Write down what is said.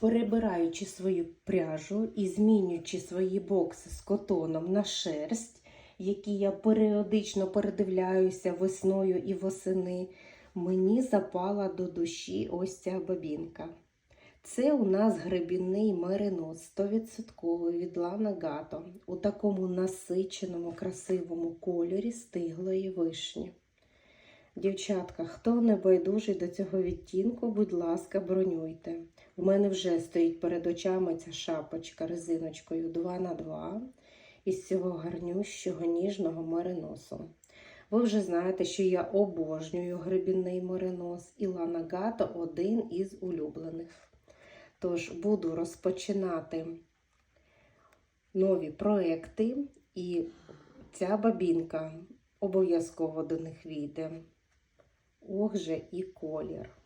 перебираючи свою пряжу і змінюючи свої бокси з котоном на шерсть, які я періодично передивляюся весною і восени, мені запала до душі ось ця бабінка. Це у нас гребінний меринос 100% від Лана Гато у такому насиченому, красивому кольорі стиглої вишні. Дівчатка, хто не байдужий до цього відтінку, будь ласка, бронюйте. У мене вже стоїть перед очами ця шапочка резиночкою 2х2 із цього гарнющого ніжного мериносу. Ви вже знаєте, що я обожнюю гребінний меринос і Лана Гато один із улюблених. Тож буду розпочинати нові проекти, і ця бабінка обов'язково до них війде. Ох же і колір.